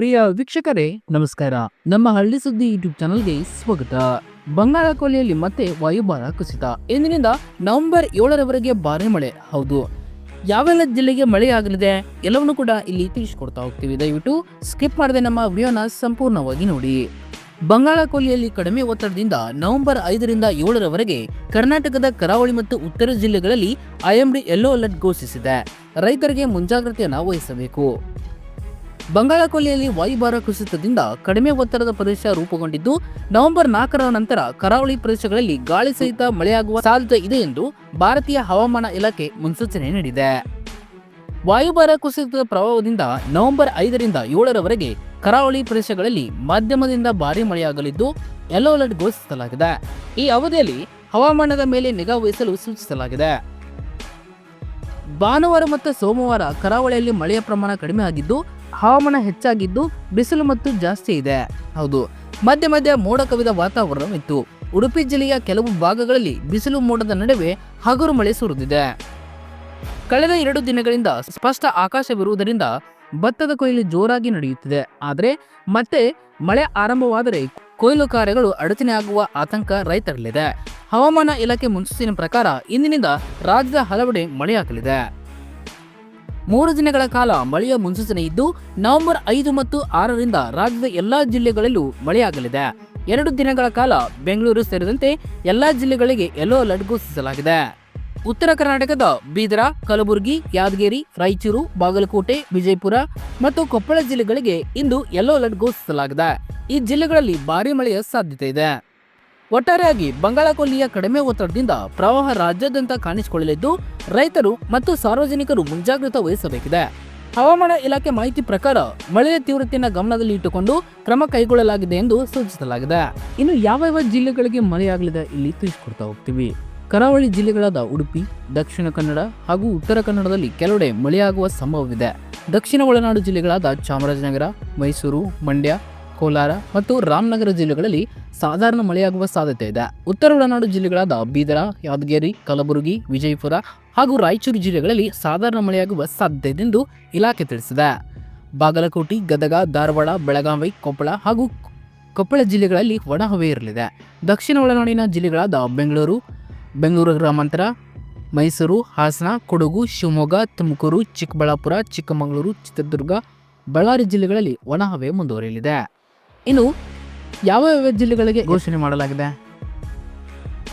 ಪ್ರಿಯ ವೀಕ್ಷಕರೇ, ನಮಸ್ಕಾರ. ನಮ್ಮ ಹಳ್ಳಿ ಸುದ್ದಿ ಯೂಟ್ಯೂಬ್ ಚಾನಲ್ಗೆ ಸ್ವಾಗತ. ಬಂಗಾಳ ಕೊಲ್ಲಿಯಲ್ಲಿ ಮತ್ತೆ ವಾಯುಭಾರ ಕುಸಿತ. ಇಂದಿನಿಂದ ನವೆಂಬರ್ ಏಳರವರೆಗೆ ಭಾರಿ ಮಳೆ. ಹೌದು. ಯಾವೆಲ್ಲ ಜಿಲ್ಲೆಗೆ ಮಳೆ ಆಗಲಿದೆ ಎಲ್ಲವನ್ನೂ ಕೂಡ ಇಲ್ಲಿ ತಿಳಿಸ್ಕೊಡ್ತಾ ಹೋಗ್ತೀವಿ. ದಯವಿಟ್ಟು ಸ್ಕಿಪ್ ಮಾಡದೆ ನಮ್ಮ ವಿಡಿಯೋನ ಸಂಪೂರ್ಣವಾಗಿ ನೋಡಿ. ಬಂಗಾಳ ಕೊಲ್ಲಿಯಲ್ಲಿ ಕಡಿಮೆ ಒತ್ತಡದಿಂದ ನವೆಂಬರ್ ಐದರಿಂದ ಏಳರವರೆಗೆ ಕರ್ನಾಟಕದ ಕರಾವಳಿ ಮತ್ತು ಉತ್ತರ ಜಿಲ್ಲೆಗಳಲ್ಲಿ ಐಎಂಡಿ ಯೆಲ್ಲೋ ಅಲರ್ಟ್ ಘೋಷಿಸಿದೆ. ರೈತರಿಗೆ ಮುಂಜಾಗ್ರತೆಯನ್ನು ವಹಿಸಬೇಕು. ಬಂಗಾಳ ಕೊಲ್ಲಿಯಲ್ಲಿ ವಾಯುಭಾರ ಕುಸಿತದಿಂದ ಕಡಿಮೆ ಒತ್ತಡದ ಪ್ರದೇಶ ರೂಪುಗೊಂಡಿದ್ದು, ನವೆಂಬರ್ ನಾಲ್ಕರ ನಂತರ ಕರಾವಳಿ ಪ್ರದೇಶಗಳಲ್ಲಿ ಗಾಳಿ ಸಹಿತ ಮಳೆಯಾಗುವ ಸಾಧ್ಯತೆ ಇದೆ ಎಂದು ಭಾರತೀಯ ಹವಾಮಾನ ಇಲಾಖೆ ಮುನ್ಸೂಚನೆ ನೀಡಿದೆ. ವಾಯುಭಾರ ಕುಸಿತದ ಪ್ರಭಾವದಿಂದ ನವೆಂಬರ್ ಐದರಿಂದ ಏಳರವರೆಗೆ ಕರಾವಳಿ ಪ್ರದೇಶಗಳಲ್ಲಿ ಮಾಧ್ಯಮದಿಂದ ಭಾರೀ ಮಳೆಯಾಗಲಿದ್ದು ಯೆಲ್ಲೋ ಅಲರ್ಟ್ ಘೋಷಿಸಲಾಗಿದೆ. ಈ ಅವಧಿಯಲ್ಲಿ ಹವಾಮಾನದ ಮೇಲೆ ನಿಗಾ ವಹಿಸಲು ಸೂಚಿಸಲಾಗಿದೆ. ಭಾನುವಾರ ಮತ್ತು ಸೋಮವಾರ ಕರಾವಳಿಯಲ್ಲಿ ಮಳೆಯ ಪ್ರಮಾಣ ಕಡಿಮೆ ಆಗಿದ್ದು, ಹವಾಮಾನ ಹೆಚ್ಚಾಗಿದ್ದು ಬಿಸಿಲು ಮತ್ತು ಜಾಸ್ತಿ ಇದೆ. ಹೌದು, ಮಧ್ಯ ಮಧ್ಯ ಮೋಡ ಕವಿದ ವಾತಾವರಣವಿತ್ತು. ಉಡುಪಿ ಜಿಲ್ಲೆಯ ಕೆಲವು ಭಾಗಗಳಲ್ಲಿ ಬಿಸಿಲು ಮೋಡದ ನಡುವೆ ಹಗುರು ಮಳೆ ಸುರಿದಿದೆ. ಕಳೆದ ಎರಡು ದಿನಗಳಿಂದ ಸ್ಪಷ್ಟ ಆಕಾಶವಿರುವುದರಿಂದ ಭತ್ತದ ಕೊಯ್ಲು ಜೋರಾಗಿ ನಡೆಯುತ್ತಿದೆ. ಆದರೆ, ಮತ್ತೆ ಮಳೆ ಆರಂಭವಾದರೆ ಕೊಯ್ಲು ಕಾರ್ಯಗಳು ಅಡಚಣೆ ಆಗುವ ಆತಂಕ ರೈತರಲ್ಲಿದೆ. ಹವಾಮಾನ ಇಲಾಖೆ ಮುನ್ಸೂಚನೆ ಪ್ರಕಾರ ಇಂದಿನಿಂದ ರಾಜ್ಯದ ಹಲವೆಡೆ ಮಳೆಯಾಗಲಿದೆ. ಮೂರು ದಿನಗಳ ಕಾಲ ಮಳೆಯ ಮುನ್ಸೂಚನೆ ಇದ್ದು, ನವೆಂಬರ್ ಐದು ಮತ್ತು ಆರರಿಂದ ರಾಜ್ಯದ ಎಲ್ಲಾ ಜಿಲ್ಲೆಗಳಲ್ಲೂ ಮಳೆಯಾಗಲಿದೆ. ಎರಡು ದಿನಗಳ ಕಾಲ ಬೆಂಗಳೂರು ಸೇರಿದಂತೆ ಎಲ್ಲಾ ಜಿಲ್ಲೆಗಳಿಗೆ ಯೆಲ್ಲೋ ಅಲರ್ಟ್ ಘೋಷಿಸಲಾಗಿದೆ. ಉತ್ತರ ಕರ್ನಾಟಕದ ಬೀದರ, ಕಲಬುರಗಿ, ಯಾದಗಿರಿ, ರಾಯಚೂರು, ಬಾಗಲಕೋಟೆ, ವಿಜಯಪುರ ಮತ್ತು ಕೊಪ್ಪಳ ಜಿಲ್ಲೆಗಳಿಗೆ ಇಂದು ಯೆಲ್ಲೋ ಅಲರ್ಟ್ ಘೋಷಿಸಲಾಗಿದೆ. ಈ ಜಿಲ್ಲೆಗಳಲ್ಲಿ ಭಾರೀ ಮಳೆಯ ಸಾಧ್ಯತೆ ಇದೆ. ಒಟ್ಟಾರೆಯಾಗಿ ಬಂಗಾಳಕೊಲ್ಲಿಯ ಕಡಿಮೆ ಒತ್ತಡದಿಂದ ಪ್ರವಾಹ ರಾಜ್ಯಾದ್ಯಂತ ಕಾಣಿಸಿಕೊಳ್ಳಲಿದ್ದು, ರೈತರು ಮತ್ತು ಸಾರ್ವಜನಿಕರು ಮುಂಜಾಗ್ರತೆ ವಹಿಸಬೇಕಿದೆ. ಹವಾಮಾನ ಇಲಾಖೆ ಮಾಹಿತಿ ಪ್ರಕಾರ, ಮಳೆಯ ತೀವ್ರತೆಯನ್ನು ಗಮನದಲ್ಲಿ ಇಟ್ಟುಕೊಂಡು ಕ್ರಮ ಕೈಗೊಳ್ಳಲಾಗಿದೆ ಎಂದು ಸೂಚಿಸಲಾಗಿದೆ. ಇನ್ನು ಯಾವ ಯಾವ ಜಿಲ್ಲೆಗಳಿಗೆ ಮಳೆಯಾಗಲಿದೆ ಇಲ್ಲಿ ತಿಳಿಸಿಕೊಡ್ತಾ ಹೋಗ್ತೀವಿ. ಕರಾವಳಿ ಜಿಲ್ಲೆಗಳಾದ ಉಡುಪಿ, ದಕ್ಷಿಣ ಕನ್ನಡ ಹಾಗೂ ಉತ್ತರ ಕನ್ನಡದಲ್ಲಿ ಕೆಲವೆಡೆ ಮಳೆಯಾಗುವ ಸಂಭವವಿದೆ. ದಕ್ಷಿಣ ಒಳನಾಡು ಜಿಲ್ಲೆಗಳಾದ ಚಾಮರಾಜನಗರ, ಮೈಸೂರು, ಮಂಡ್ಯ ಕೋಲಾರ ಮತ್ತು ರಾಮನಗರ ಜಿಲ್ಲೆಗಳಲ್ಲಿ ಸಾಧಾರಣ ಮಳೆಯಾಗುವ ಸಾಧ್ಯತೆ ಇದೆ. ಉತ್ತರ ಒಳನಾಡು ಜಿಲ್ಲೆಗಳಾದ ಬೀದರ, ಯಾದಗಿರಿ, ಕಲಬುರಗಿ, ವಿಜಯಪುರ ಹಾಗೂ ರಾಯಚೂರು ಜಿಲ್ಲೆಗಳಲ್ಲಿ ಸಾಧಾರಣ ಮಳೆಯಾಗುವ ಸಾಧ್ಯತೆ ಎಂದು ಇಲಾಖೆ ತಿಳಿಸಿದೆ. ಬಾಗಲಕೋಟೆ, ಗದಗ, ಧಾರವಾಡ, ಬೆಳಗಾವಿ, ಕೊಪ್ಪಳ ಹಾಗೂ ಕೊಪ್ಪಳ ಜಿಲ್ಲೆಗಳಲ್ಲಿ ಒಣಹವೆ ಇರಲಿದೆ. ದಕ್ಷಿಣ ಒಳನಾಡಿನ ಜಿಲ್ಲೆಗಳಾದ ಬೆಂಗಳೂರು ಬೆಂಗಳೂರು ಗ್ರಾಮಾಂತರ, ಮೈಸೂರು, ಹಾಸನ, ಕೊಡಗು, ಶಿವಮೊಗ್ಗ, ತುಮಕೂರು, ಚಿಕ್ಕಬಳ್ಳಾಪುರ, ಚಿಕ್ಕಮಗಳೂರು, ಚಿತ್ರದುರ್ಗ, ಬಳ್ಳಾರಿ ಜಿಲ್ಲೆಗಳಲ್ಲಿ ಒಣಹವೆ ಮುಂದುವರಿಯಲಿದೆ. ಇನ್ನು ಯಾವ ಯಾವ ಜಿಲ್ಲೆಗಳಿಗೆ ಘೋಷಣೆ ಮಾಡಲಾಗಿದೆ?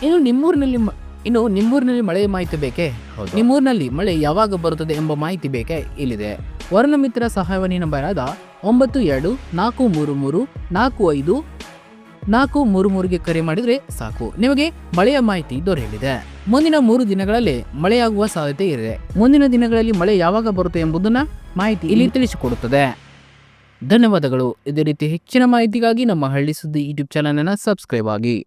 ಇನ್ನು ನಿಮ್ಮೂರಿನಲ್ಲಿ ಮ- ಇನ್ನು ನಿಮ್ಮೂರಿನಲ್ಲಿ ಮಳೆ ಮಾಹಿತಿ ಬೇಕೇ? ನಿಮ್ಮೂರಿನಲ್ಲಿ ಮಳೆ ಯಾವಾಗ ಬರುತ್ತದೆ ಎಂಬ ಮಾಹಿತಿ ಬೇಕೇ? ಇಲ್ಲಿದೆ. ವರ್ಣಮಿತ್ರ ಸಹಾಯವಾಣಿ ನಂಬರ್ ಆದ ಒಂಬತ್ತು ಎರಡು ನಾಲ್ಕು ಮೂರು ಮೂರು ನಾಲ್ಕು ಐದು ನಾಲ್ಕು ಮೂರು ಮೂರಿಗೆ ಕರೆ ಮಾಡಿದರೆ ಸಾಕು. ನಿಮಗೆ ಮಳೆಯ ಮಾಹಿತಿ ದೊರೆಯಲಿದೆ. ಮುಂದಿನ ಮೂರು ದಿನಗಳಲ್ಲಿ ಮಳೆಯಾಗುವ ಸಾಧ್ಯತೆ ಇದೆ. ಮುಂದಿನ ದಿನಗಳಲ್ಲಿ ಮಳೆ ಯಾವಾಗ ಬರುತ್ತೆ ಎಂಬುದನ್ನ ಮಾಹಿತಿ ಇಲ್ಲಿ ತಿಳಿಸಿಕೊಡುತ್ತದೆ. ಧನ್ಯವಾದಗಳು. ಇದೇ ರೀತಿ ಹೆಚ್ಚಿನ ಮಾಹಿತಿಗಾಗಿ ನಮ್ಮ ಹಳ್ಳಿ ಸುದ್ದಿ ಯೂಟ್ಯೂಬ್ ಚಾನಲ್ ಅನ್ನು ಸಬ್ಸ್ಕ್ರೈಬ್ ಆಗಿ.